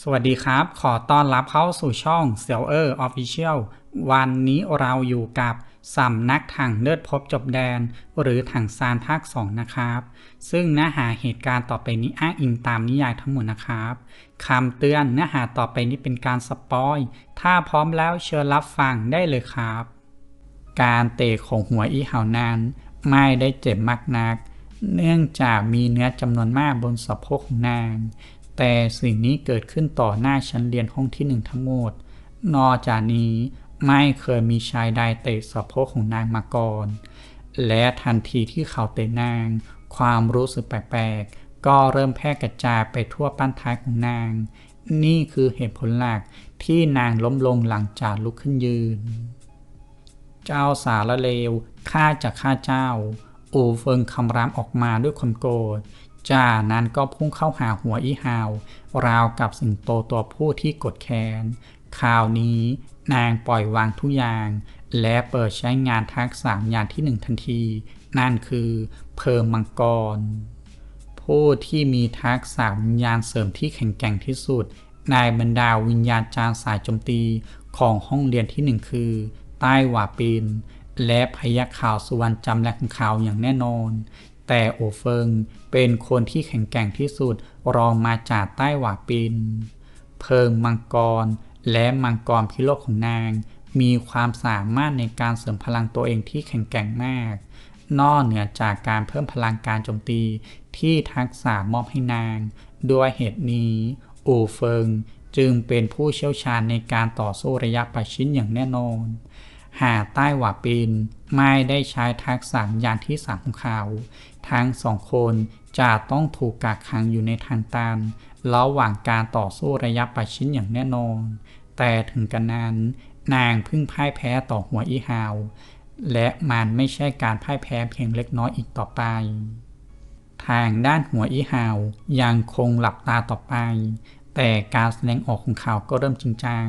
สวัสดีครับ ขอต้อนรับเข้าสู่ช่องเซียวเออร์ออฟฟิเชียลวันนี้เราอยู่กับสำนักถังเลิศพบจบแดน หรือถังซานภาค 2 นะครับ ซึ่งเนื้อหาเหตุการณ์ต่อไปนี้อ้างอิงตามนิยายทั้งหมดนะครับคำเตือนเนื้อหาต่อไปนี้เป็นการสปอย ถ้าพร้อมแล้วเชิญรับฟังได้เลยครับ การเตะของหัวอีเหานั้นไม่ได้เจ็บมากนัก เนื่องจากมีเนื้อจำนวนมากบนสะโพกของนาง แต่สิ่งนี้เกิดขึ้นต่อหน้าชั้นเรียนห้องที่หนึ่งทั้งหมด นอกจากนี้ไม่เคยมีชายใดเตะสะโพกของนางมาก่อน และทันทีที่เขาเตะนาง ความรู้สึกแปลกๆ ก็เริ่มแพร่กระจายไปทั่วปั้นท้ายของนาง นี่คือเหตุผลหลักที่นางล้มลงหลังจากลุกขึ้นยืน เจ้าสารเลวข้าจะฆ่าเจ้า อูเฟิงคำรามออกมาด้วยความโกรธ จานั้นก็พุ่งเข้าหาหัวอีฮาว ราวกับสิงโตตัวผู้ที่กดแขนคราวนี้นางปล่อยวางทุกอย่าง และเปิดใช้งานทักษะญาณที่หนึ่งทันที นั่นคือเพิงมังกร ผู้ที่มีทักษะวิญญาณเสริมที่แข็งแกร่งที่สุดในบรรดาวิญญาณจารสายโจมตีของห้องเรียนที่หนึ่งคือ ใต้หวาปีนและพยักข่าวสุวรรณจำและข่าวอย่างแน่นอน แต่โอเฟิงเป็นคนที่แข็งแกร่งที่สุดรองมาจากใต้หวาปีนเพิงมังกร และมังกรพิโลกของนาง มีความสามารถในการเสริมพลังตัวเองที่แข็งแกร่งมาก นอกเหนือจากการเพิ่มพลังการโจมตีที่ทักษะมอบให้นาง ด้วยเหตุนี้อูเฟิงจึงเป็นผู้เชี่ยวชาญในการต่อสู้ระยะประชิดอย่างแน่นอน หากใต้หว่าปินไม่ได้ใช้ทักษะยานที่สามของเขา ทั้งสองคนจะต้องถูกกักขังอยู่ในทางตันระหว่างการต่อสู้ระยะประชิดอย่างแน่นอน แต่ถึงกันนั้น นางเพิ่งพ่ายแพ้ต่อหัวอีฮาว และมันไม่ใช่การพ่ายแพ้เพียงเล็กน้อยอีกต่อไป ทางด้านหัวอีฮาวยังคงหลับตาต่อไป แต่การแสดงออกของเขาก็เริ่มจริงจัง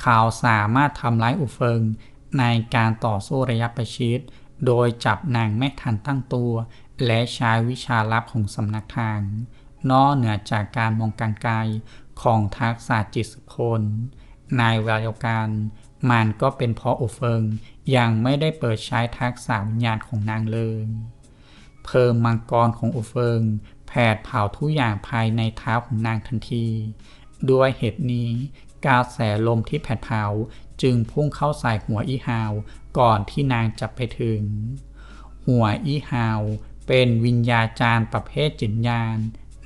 เขาสามารถทำร้ายอุเฟิงในการต่อสู้ระยะประชิด โดยจับนางไม่ทันตั้งตัว และใช้วิชาลับของสำนักทาง นอกเหนือจากการมองการไกลของทักษะจิตสุคนในเวลาเดียวกันมันก็เป็นเพราะอุเฟิงยังไม่ได้เปิดใช้ทักษะวิญญาณของนางเลย เพิ่มมังกรของอุเฟิงแผดเผาทุกอย่างภายในเท้าของนางทันที ด้วยเหตุนี้กาแสลมที่แผดเผาจึงพุ่งเข้าใส่หัวอีฮาวก่อนที่นางจะไปถึง หัวอีฮาว เป็นวิญญาจารย์ประเภทจิตญาณ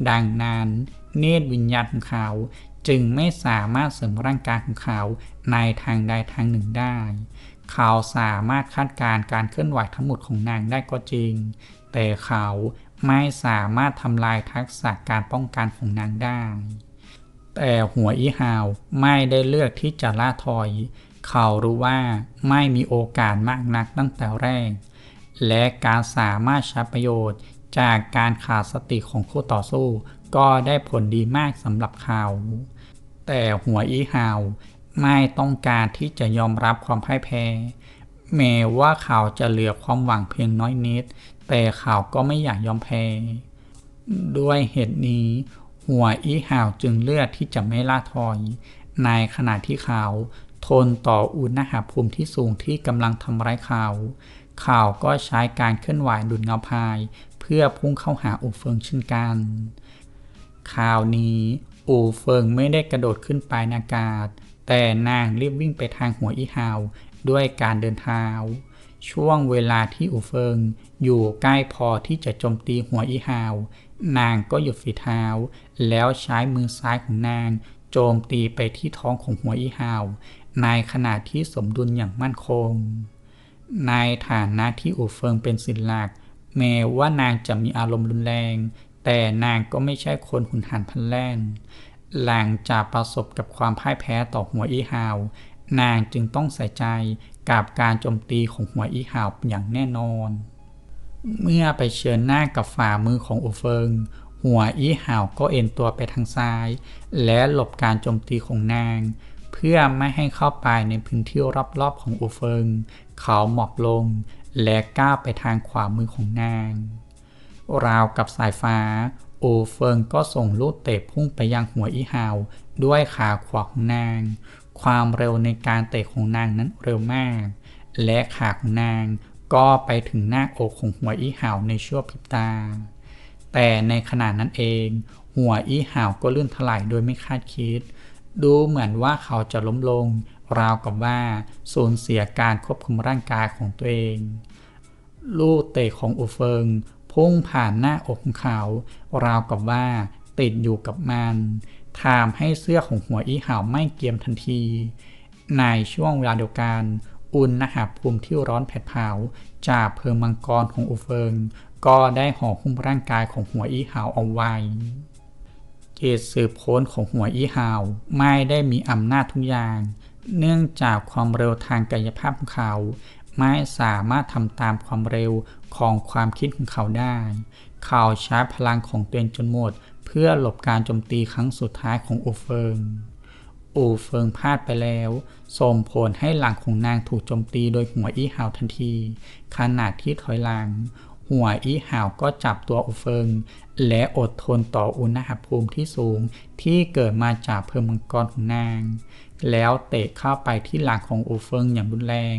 ดังนั้น เนตรวิญญาณของเขาจึงไม่สามารถเสริมร่างกายของเขาในทางใดทางหนึ่งได้ เขาสามารถคาดการณ์การเคลื่อนไหวทั้งหมดของนางได้ก็จริง แต่เขาไม่สามารถทำลายทักษะการป้องกันของนางได้ แต่หัวอีฮาวไม่ได้เลือกที่จะล่าถอย เขารู้ว่าไม่มีโอกาสมากนักตั้งแต่แรก และการสามารถใช้ประโยชน์ จากการขาดสติของคู่ต่อสู้ ก็ได้ผลดีมากสำหรับเขาแต่หัวอีฮาวไม่ต้องการที่จะยอมรับความพ่ายแพ้ แม้ว่าเขาจะเหลือความหวังเพียงน้อยนิด แต่เขาก็ไม่อยากยอมแพ้ ด้วยเหตุนี้ หัวอีฮาวจึงเลือกที่จะไม่ล่าถอย ในขณะที่เขาทนต่ออุณหภูมิที่สูงที่กำลังทำร้ายเขา ข่าวก็ใช้การเคลื่อนไหวดุดเงาพาย เพื่อพุ่งเข้าหาอูเฟิงเช่นกันคราวนี้อูเฟิงไม่ได้กระโดดขึ้นไปนอากาศ แต่นางรีบวิ่งไปทางหัวอีฮาวด้วยการเดินเท้า ช่วงเวลาที่อูเฟิงอยู่ใกล้พอที่จะโจมตีหัวอีฮาว นางก็หยุดฝีเท้า แล้วใช้มือซ้ายของนาง โจมตีไปที่ท้องของหัวอีฮาว ในขณะที่สมดุลอย่างมั่นคง ในฐานะที่อูเฟิงเป็นศิลหลัก แม้ว่านางจะมีอารมณ์รุนแรง แต่นางก็ไม่ใช่คนหุนหันพลันแล่น หลังจากประสบกับความพ่ายแพ้ต่อหัวอีฮาว นางจึงต้องใส่ใจกับการโจมตีของหัวอีฮาวอย่างแน่นอน เมื่อไปเชิญหน้ากับฝ่ามือของอูเฟิง หัวอีฮาวก็เอ็นตัวไปทางซ้าย และหลบการโจมตีของนาง เพื่อไม่ให้เข้าไปในพื้นที่รอบๆของอูเฟิง เขาหมอบลง และก้าวไปทางขวามือของนาง ราวกับสายฟ้า อูเฟิงก็ส่งลูกเตะพุ่งไปยังหัวอีหาว ด้วยขาขวาของนาง ความเร็วในการเตะของนางนั้นเร็วมาก และขาของนางก็ไปถึงหน้าอกของหัวอีหาวในชั่วพริบตา แต่ในขณะนั้นเอง หัวอีหาวก็ลื่นถลายโดยไม่คาดคิด ดูเหมือนว่าเขาจะล้มลง ราวกับว่าสูญเสียการควบคุมร่างกายของตัวเอง ลูกเตะของอูเฟิง พุ่งผ่านหน้าอกของเขา ราวกับว่าติดอยู่กับมันทำให้เสื้อของหัวอีหาวไม่เกียมทันที ในช่วงเวลาเดียวกัน อุณหภูมิที่ร้อนแผดเผาจากเพลิงมังกรของอูเฟิง ก็ได้ห่อหุ้มร่างกายของหัวอีหาวเอาไว้ จิตสืบค้นของหัวอีหาวไม่ได้มีอำนาจทุกอย่าง เนื่องจากความเร็วทางกายภาพของเขาไม่สามารถทำตามความเร็วของความคิดของเขาได้ เขาใช้พลังของตัวเองจนหมด เพื่อหลบการโจมตีครั้งสุดท้ายของอูเฟิง อูเฟิงพลาดไปแล้วส่งผลให้หลังของนางถูกโจมตีโดยหัวอี้หาวทันที ขณะที่ถอยหลัง หัวอี้หาวก็จับตัวอูเฟิง และอดทนต่ออุณหภูมิที่สูงที่เกิดมาจากเพลิงมังกรของนาง แล้วเตะเข้าไปที่หลังของอูเฟิงอย่างรุนแรง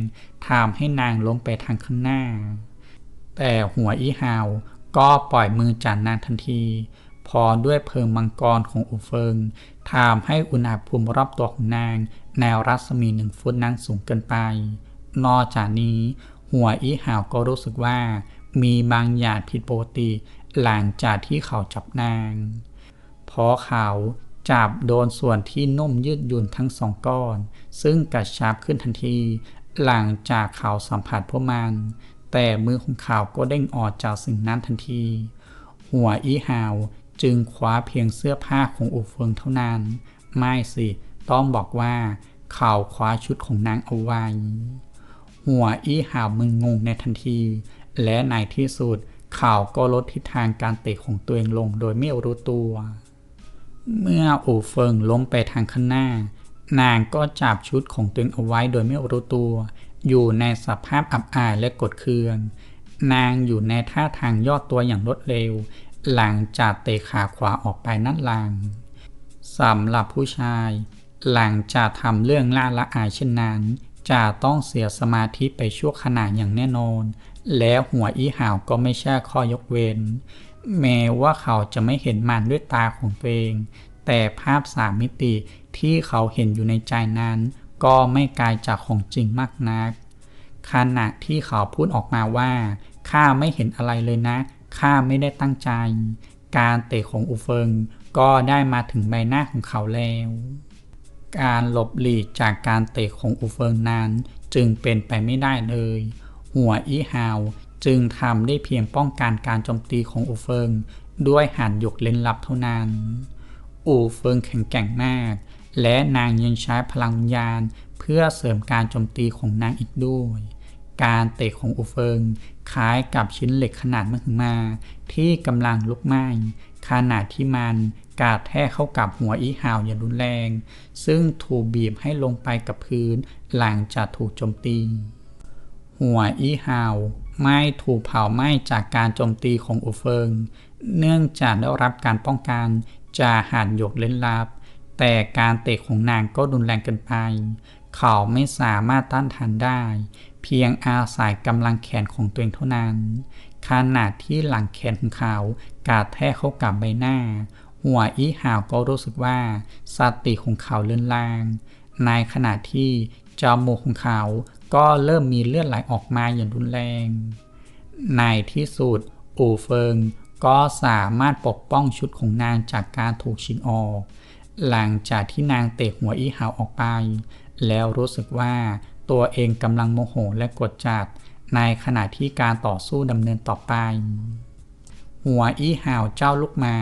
ทำให้นางล้มไปทางข้างหน้า แต่หัวอี้หาวก็ปล่อยมือจากนางทันที พอด้วยเพลิงมังกรของอูเฟิงทำให้อุณหภูมิรอบตัวของนางแนวรัศมีหนึ่งฟุตนั้นสูงเกินไป นอกจากนี้ หัวอีหาวก็รู้สึกว่ามีบางอย่างผิดปกติ หลังจากที่เขาจับนางเพราะเขาจับโดนส่วนที่นุ่มยืดหยุ่นทั้งสองก้อน ซึ่งกระชับขึ้นทันที หลังจากเขาสัมผัสพวกมัน แต่มือของเขาก็เด้งออกจากสิ่งนั้นทันที หัวอีหาวจึงคว้าเพียงเสื้อผ้าของอูเฟิงเท่านั้น ไม่สิ ต้องบอกว่าเขาคว้าชุดของนางเอาไว้ หัวอี้หาวมึนงงในทันที และในที่สุด ขาก็ลดทิศทางการเตะของตัวเองลงโดยไม่รู้ตัว เมื่ออูเฟิงล้มไปทางข้างหน้า นางก็จับชุดของตัวเองเอาไว้โดยไม่รู้ตัว อยู่ในสภาพอับอายและกดเคือง นางอยู่ในท่าทางย่อตัวอย่างรวดเร็ว หลังจากเตะขาขวาออกไปนั่นลังสำหรับผู้ชาย หลังจากทำเรื่องล่าละอายเช่นนั้น จะต้องเสียสมาธิไปชั่วขณะอย่างแน่นอน แล้วหัวอีหาวก็ไม่ใช่ข้อยกเว้น แม้ว่าเขาจะไม่เห็นมันด้วยตาของตัวเอง แต่ภาพสามมิติที่เขาเห็นอยู่ในใจนั้น ก็ไม่ไกลาจากของจริงมากนัก ขณะที่เขาพูดออกมาว่าข้าไม่เห็นอะไรเลยนะข้าไม่ได้ตั้งใจ การเตะของอูเฟิงก็ได้มาถึงใบหน้าของเขาแล้ว การหลบหลีกจากการเตะของอูเฟิงนั้น จึงเป็นไปไม่ได้เลย หัวอีฮาวจึงทำได้เพียงป้องกันการโจมตีของอูเฟิง ด้วยหันหยกเล่นลับเท่านั้น อูเฟิงแข็งแกร่งมาก และนางยังใช้พลังวิญาณเพื่อเสริมการโจมตีของนางอีกด้วย การเตะของอูเฟิงคล้ายกับชิ้นเหล็กขนาดมหึมาที่กำลังลุกไหม้ ขณะที่มันกาดแทกเข้ากับหัวอีหาวอย่างรุนแรง ซึ่งถูกบีบให้ลงไปกับพื้นหลังจากถูกโจมตี หัวอีหาวไม่ถูกเผาไหม้จากการโจมตีของอูเฟิง เนื่องจากได้รับการป้องกันจากหันหยกเล่นลับ แต่การเตะของนางก็รุนแรงเกินไป เขาไม่สามารถต้านทานได้ เพียงอาศัยกำลังแขนของตัวเองเท่านั้น ขณะที่หลังแขนของเขากาดแทกเข้ากับใบหน้า หัวอีหาวก็รู้สึกว่าสติของเขาเลื่อนลาง ในขณะที่จมูกของเขาก็เริ่มมีเลือดไหลออกมาอย่างรุนแรง ในที่สุดอูเฟิงก็สามารถปกป้องชุดของนางจากการถูกชิงออก หลังจากที่นางเตะหัวอีหาวออกไป แล้วรู้สึกว่าตัวเองกำลังโมโหและกดจัด ในขณะที่การต่อสู้ดำเนินต่อไป หัวอี้ห่าวเจ้าลูกมา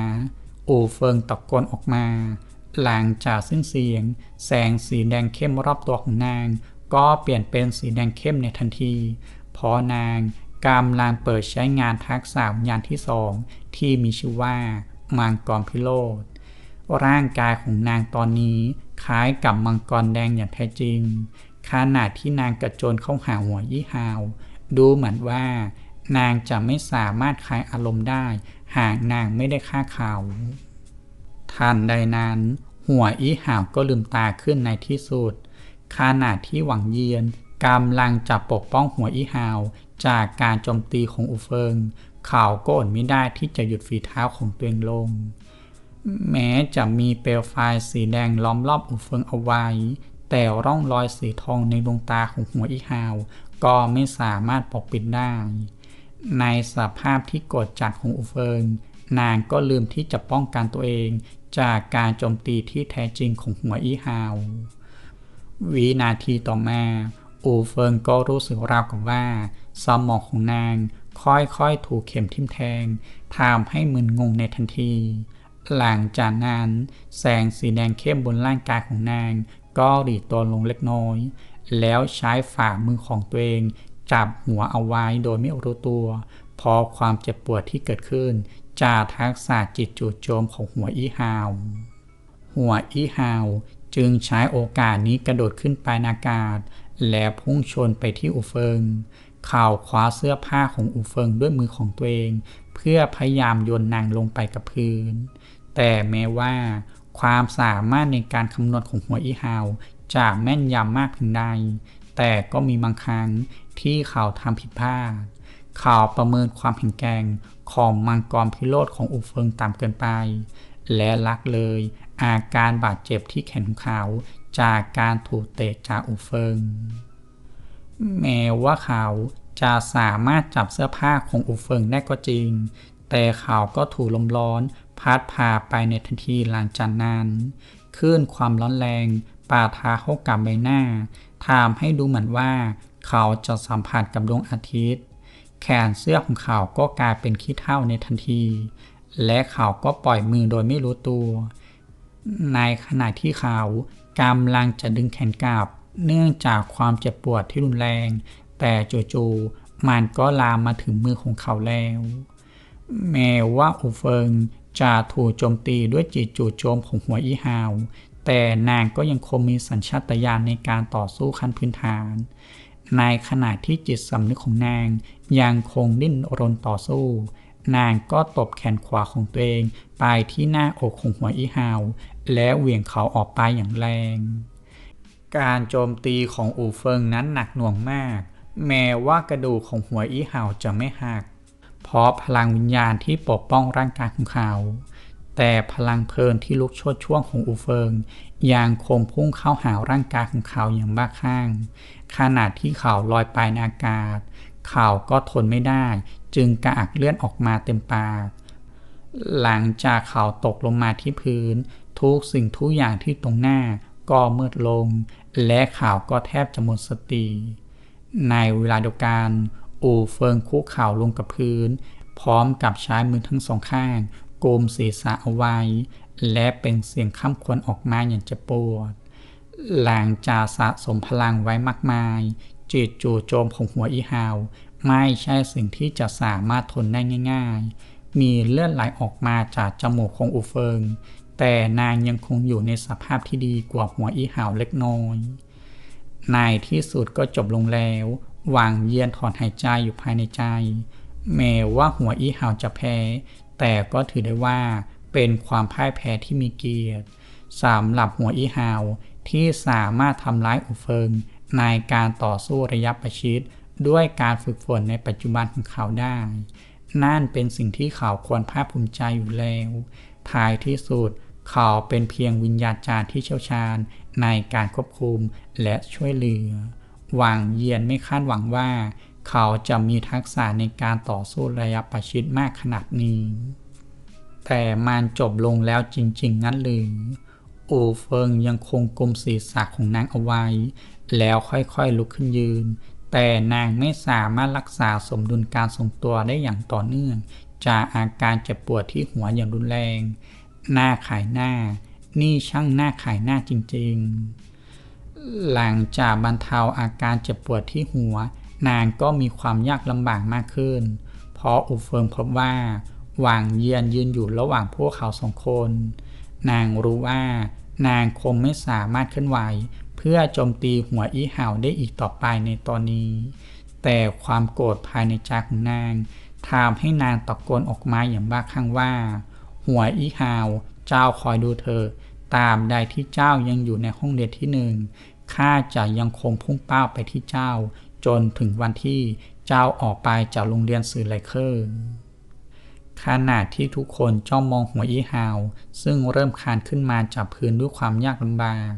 อูเฟิงตะโกนออกมา หลังจากสิ้นเสียง แสงสีแดงเข้มรอบตัวของนาง ก็เปลี่ยนเป็นสีแดงเข้มในทันทีเพราะนางกำลังเปิดใช้งานทักษะวิญญาณที่สองที่มีชื่อว่ามังกรพิโรธร่างกายของนางตอนนี้คล้ายกับมังกรแดงอย่างแท้จริงขณะที่นางกระโจนเข้าหาหัวยี่หาว ดูเหมือนว่านางจะไม่สามารถคลายอารมณ์ได้ หากนางไม่ได้ฆ่าเขาทันใดนั้น หัวอีหาวก็ลืมตาขึ้นในที่สุดขณะที่หวังเยียนกำลังจะปกป้องหัวอีหาวจากการโจมตีของอูเฟิง เขาก็อดไม่ได้ที่จะหยุดฝีเท้าของตัวเองลง แม้จะมีเปลวไฟสีแดงล้อมรอบอูเฟิงเอาไว้ แต่ร่องรอยสีทองในดวงตาของหัวอีหาว ก็ไม่สามารถปกปิดได้ ในสภาพที่กดจัดของอูเฟิง นางก็ลืมที่จะป้องกันตัวเอง จากการโจมตีที่แท้จริงของหัวอีหาววินาทีต่อมาอูเฟิงก็รู้สึกราวกับว่า สมองของนางค่อยๆถูกเข็มทิ่มแทงทำให้มึนงงในทันที หลังจากนั้น แสงสีแดงเข้มบนร่างกายของนาง ก็หลีตัวลงเล็กน้อย แล้วใช้ฝ่ามือของตัวเอง จับหัวเอาไว้โดยไม่รู้ตัวพราะความเจ็บปวดที่เกิดขึ้น จากทักษะจิตจู่โจมของหัวอีฮาว หัวอีฮาวจึงใช้โอกาสนี้กระโดดขึ้นไปในอากาศ และพุ่งชนไปที่อูเฟิงข่าวคว้าเสื้อผ้าของอูเฟิงด้วยมือของตัวเอง เพื่อพยายามโยนนางลงไปกับพื้น แต่แม้ว่าความสามารถในการคำนวณของหัวอีฮาว จะแม่นยำมากเพียงใด แต่ก็มีบางครั้งที่เขาทำผิดพลาดข่าวประเมินความแข็งแกร่งของมังกรพิโรธของอูเฟิงต่ำเกินไป และลักเลย อาการบาดเจ็บที่แขนของเขาจากการถูกเตะจากอูเฟิง แม้ว่าเขาจะสามารถจับเสื้อผ้าของอูเฟิงได้ก็จริง แต่เขาก็ถูกลมร้อนพัดพาไปในทันทีหลังจากนั้นคลื่นความร้อนแรง ปาทาเข้ากับใบหน้าทำให้ดูเหมือนว่า เขาจะสัมผัสกับดวงอาทิตย์ แขนเสื้อของเขาก็กลายเป็นขี้เถ้าในทันที และเขาก็ปล่อยมือโดยไม่รู้ตัว ในขณะที่เขากำลังจะดึงแขนกลับ เนื่องจากความเจ็บปวดที่รุนแรง แต่จู่ๆมันก็ลามมาถึงมือของเขาแล้ว แม้ว่าอูเฟิงจะถูกโจมตีด้วยจิตจู่โจมของหัวอีฮาว แต่นางก็ยังคงมีสัญชาตญาณในการต่อสู้ขั้นพื้นฐาน ในขณะที่จิตสำนึกของนางยังคงดิ้นรนต่อสู้ นางก็ตบแขนขวาของตัวเอง ไปที่หน้าอกของหัวอีฮาว และเหวี่ยงเขาออกไปอย่างแรง การโจมตีของอูเฟิงนั้นหนักหน่วงมาก แม้ว่ากระดูกของหัวอีฮาวจะไม่หัก เพราะพลังวิญญาณที่ปกป้องร่างกายของเขา แต่พลังเพลินที่ลุกโชดช่วงของอูเฟิงยังคงพุ่งเข้าหาร่างกายของเขาอย่างบ้าคลั่งขณะที่เขาลอยไปในอากาศ เขาก็ทนไม่ได้ จึงกระอักเลือดออกมาเต็มปาก หลังจากเขาตกลงมาที่พื้น ทุกสิ่งทุกอย่างที่ตรงหน้าก็มืดลง และเขาก็แทบจะหมดสติ ในเวลาเดียวกัน อูเฟิงคุกเข่าลงกับพื้น พร้อมกับใช้มือทั้งสองข้าง โกมศีรษะเอาไว้ และเป็นเสียงข้ามควรออกมาอย่างเจ็บปวด หลังจากสะสมพลังไว้มากมาย จิตจู่โจมของหัวอีฮาว ไม่ใช่สิ่งที่จะสามารถทนได้ง่าย ๆ มีเลือดไหลออกมาจากจมูกของอูเฟิง แต่นางยังคงอยู่ในสภาพที่ดีกว่าหัวอีหาวเล็กน้อยในที่สุดก็จบลงแล้ววางเยียนถอนหายใจอยู่ภายในใจ แม้ว่าหัวอีหาวจะแพ้ แต่ก็ถือได้ว่าเป็นความพ่ายแพ้ที่มีเกียรติสำหรับหัวอีหาวที่สามารถทำร้ายอูเฟิงในการต่อสู้ระยะประชิดด้วยการฝึกฝนในปัจจุบันของเขาได้ นั่นเป็นสิ่งที่เขาควรภาคภูมิใจอยู่แล้วท้ายที่สุดเขาเป็นเพียงวิญญาจารย์ที่เชี่ยวชาญในการควบคุมและช่วยเหลือ หวังเยียนไม่คาดหวังว่า เขาจะมีทักษะในการต่อสู้ระยะประชิดมากขนาดนี้ แต่มันจบลงแล้วจริงๆนั้นหรืออูเฟิงยังคงกลมศีรษะของนางเอาไว้ แล้วค่อยๆลุกขึ้นยืน แต่นางไม่สามารถรักษาสมดุลการทรงตัวได้อย่างต่อเนื่อง จากอาการเจ็บปวดที่หัวอย่างรุนแรง หน้าขายหน้า นี่ช่างหน้าขายหน้าจริงๆ หลังจากบรรเทาอาการเจ็บปวดที่หัว นางก็มีความยากลำบากมากขึ้น เพราะอูเฟิงพบว่าหว่างเยียนยืนอยู่ระหว่างพวกเขาสองคน นางรู้ว่านางคงไม่สามารถเคลื่อนไหว เพื่อโจมตีหัวอีห่าวได้อีกต่อไปในตอนนี้ แต่ความโกรธภายในใจของนางทำให้นางตะโกนออกมาอย่างบ้าคลั่งว่า หัวอีหาวเจ้าคอยดูเธอ ตามใดที่เจ้ายังอยู่ในห้องเรียนที่หนึ่งข้าจะยังคงพุ่งเป้าไปที่เจ้า จนถึงวันที่เจ้าออกไปจากโรงเรียนสื่อไลเคอร์ขณะที่ทุกคนจ้องมองหัวอีฮาว ซึ่งเริ่มคลานขึ้นมาจากพื้นด้วยความยากลำบาก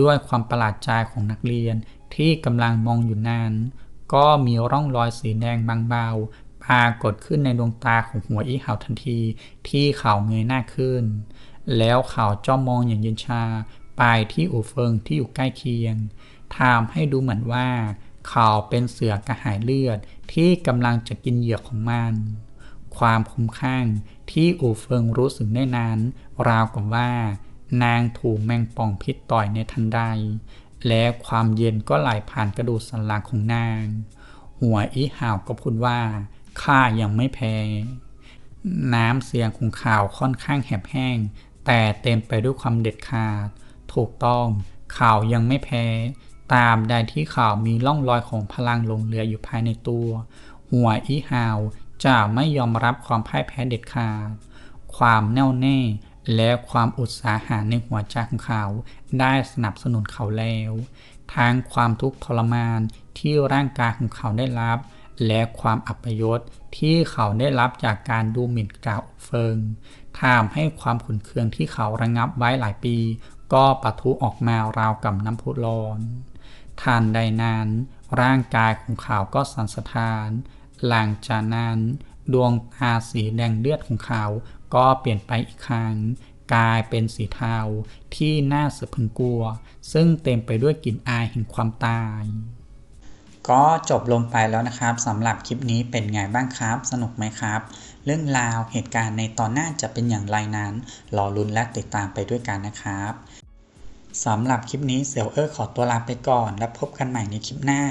ด้วยความประหลาดใจของนักเรียนที่กำลังมองอยู่นั้นก็มีร่องรอยสีแดงบางเบาปรากฏขึ้นในดวงตาของหัวอีฮาวทันทีที่เขาเงยหน้าขึ้น แล้วเขาจ้องมองอย่างเย็นชาไปที่อูเฟิงที่อยู่ใกล้เคียงทำให้ดูเหมือนว่า เขาเป็นเสือกระหายเลือดที่กำลังจะกินเหยื่อของมัน ความคุ้มข้างที่อูเฟิงรู้สึกได้นั้น ราวกับว่า นางถูกแมงป่องพิษต่อยในทันใด และความเย็นก็ไหลผ่านกระดูกสันหลังของนาง หัวอีห่าวก็พูดว่าข้ายังไม่แพ้ น้ำเสียงของข่าวค่อนข้างแหบแห้ง แต่เต็มไปด้วยความเด็ดขาด ถูกต้องข่าวยังไม่แพ้ ตามใดที่ข่าวมีร่องรอยของพลังลงเหลืออยู่ภายในตัว หัวอีฮาวจะไม่ยอมรับความพ่ายแพ้เด็ดขาด ความแน่วแน่และความอุตสาหะในหัวใจของเขา ได้สนับสนุนเขาแล้ว ทั้งความทุกข์ทรมานที่ร่างกายของเขาได้รับ และความอัปยศที่เขาได้รับจากการดูหมิ่นกล่าวเฟิงทำให้ความขุนเคืองที่เขาระงับไว้หลายปี ก็ปะทุออกมาราวกับน้ำพุร้อน ทันใดนั้น ร่างกายของเขาก็สั่นสะท้าน หลังจากนั้น ดวงตาสีแดงเลือดของเขาก็เปลี่ยนไปอีกครั้ง กลายเป็นสีเทาที่น่าสะพรึงกลัว ซึ่งเต็มไปด้วยกลิ่นอายแห่งความตาย ก็จบลงไปแล้วนะครับสำหรับคลิปนี้เป็นไงบ้างครับ สนุกไหมครับ เรื่องราวเหตุการณ์ในตอนหน้าจะเป็นอย่างไรนั้น รอลุ้นและติดตามไปด้วยกันนะครับ สำหรับคลิปนี้เซลเออร์ขอตัวลาไปก่อน แล้วพบกันใหม่ในคลิปหน้า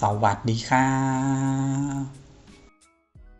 สวัสดีครับ